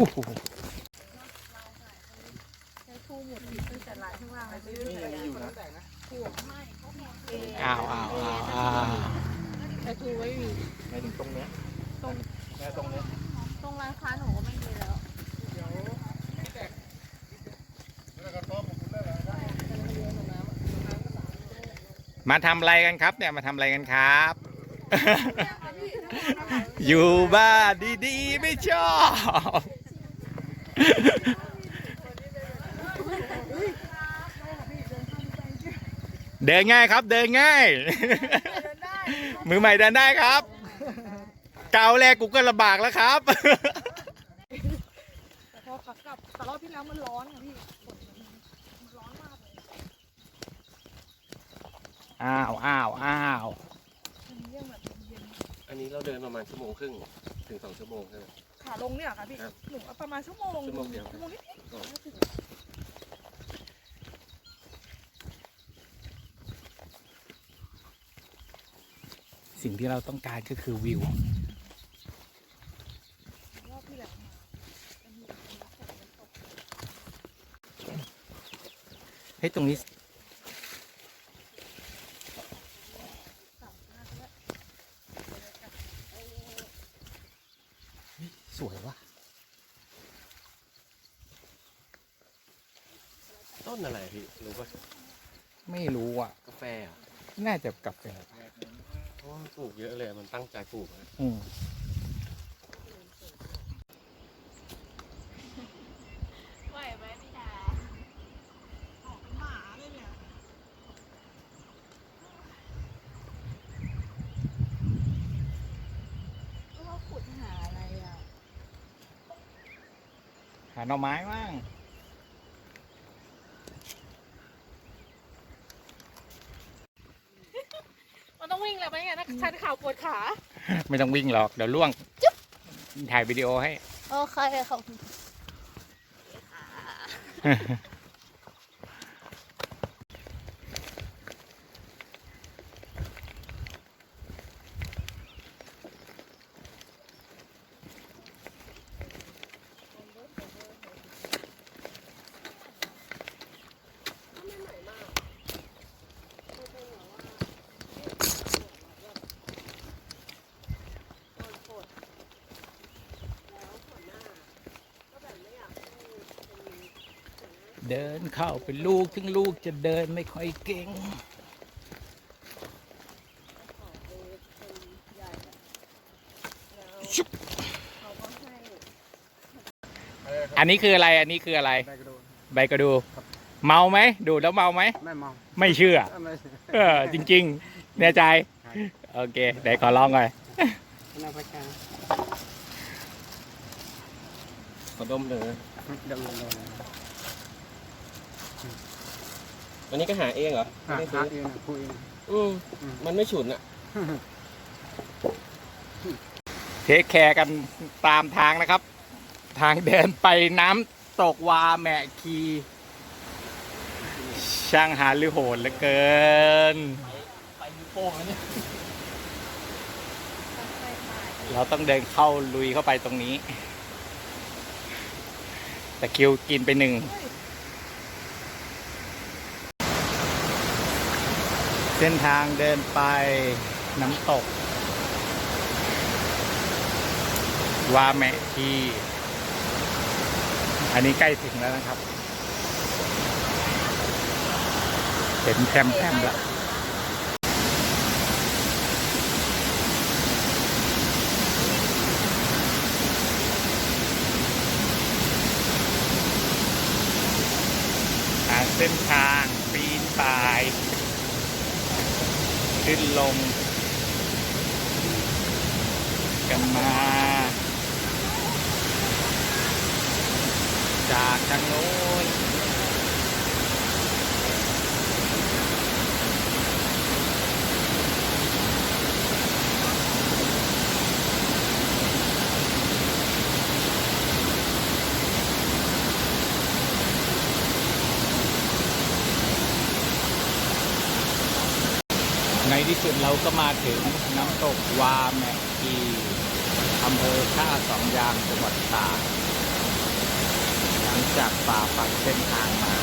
อ้โหใช้คู่หมุดซื้อแต่ลายข้างล่างเลยนี่มีอยู่นะอ้าวอ้าวอ้าวอ้าวแต่ทูไม่มีในถึงตรงเนี้ยตรงแม่ตรงเนี้ยตรงร้านค้าหนูก็ไม่มีแล้วมาทำอะไรกันครับ เนี่ยมาทำอะไรกันครับ อยู่บ้านดีๆ ไม่ชอบ เดินง่ายครับ เดินง่าย มือใหม่เดินได้ครับเกาแรกกูก็ลำบากแล้วครับแต่พอขับกลับแต่รอบที่แล้วมันร้อนค่ะพี่ฝนมันร้อนมากเลยอ้าวอ้าวอ้าวมันเยี่ยมแบบเย็นอันนี้เราเดินประมาณชั่วโมงครึ่งถึงสองชั่วโมงใช่ไหมๆ ขาลงเนี่ยเหรอค่ะพี่ครับหนูว่าประมาณชั่วโมงชั่วโมงเดียว ชั่วโมงนิดก็สิ่งที่เราต้องการก็คือวิวๆรอบที่แล้วมาอันนี้ฝนมันตก เฮ้ยตรงนี้ ต่ำมากเลย สวยว่ะ ต้นอะไรพี่ รู้ป่ะไม่รู้อะ กาแฟอะน่าจะกลับไปเพราะว่าปลูกเยอะเลย มันตั้งใจปลูกนะ อืม ไหวไหมพี่ดาออกเป็นหมาเลยเนี่ยเราขุดหาอะไรอะ หาหน่อไม้บ้างมันต้องวิ่งแล้วไหมเนี่ยถ้าชันเข่าปวดขา ไม่ต้องวิ่งหรอกเดี๋ยวล่วงจุ๊บถ่ายวิดีโอให้ โอเคขอบคุณ เดินเข้าเป็นลูกถึงลูกจะเดินไม่ค่อยเก่งชุบอันนี้คืออะไรอันนี้คืออะไรได้กระโดดใบกระดู เมาไหมดูดแล้วเมาไหมไม่เมาไม่เชื่อไม่เออ จริงๆแน่ใจ โอเคเดี๋ยวขอลองหน่อยน่าพักการขอดมเลยดำเนินโดน วันนี้ก็หาเองเหรอหาไม่ได้หาซื้อเองนะคุยเอง อืมอืม มันไม่ฉุนอะ เทคแคร์กันตามทางนะครับ ทางเดินไปน้ำตกวาแมะคี ช่างหาลือโหดเหลือเกิน ไปยูโป้งแล้วเนี่ยเราต้องเดินเข้าลุยเข้าไปตรงนี้ แต่คิวกินไปหนึ่ง เเส้นทางเดินไปน้ำตก วาแมทีอันนี้ใกล้ถึงแล้วนะครับ เห็นแพรมแพรมแล้ว หาเส้นทางปีนป่าย ขึ้นลง กันมา จากทางโน้น ที่สุดเราก็มาถึงน้ำตกวาแมกีอำเภอท่าสองยางจังหวัดตากหลังจากป่าฝั่งเส้นทางมา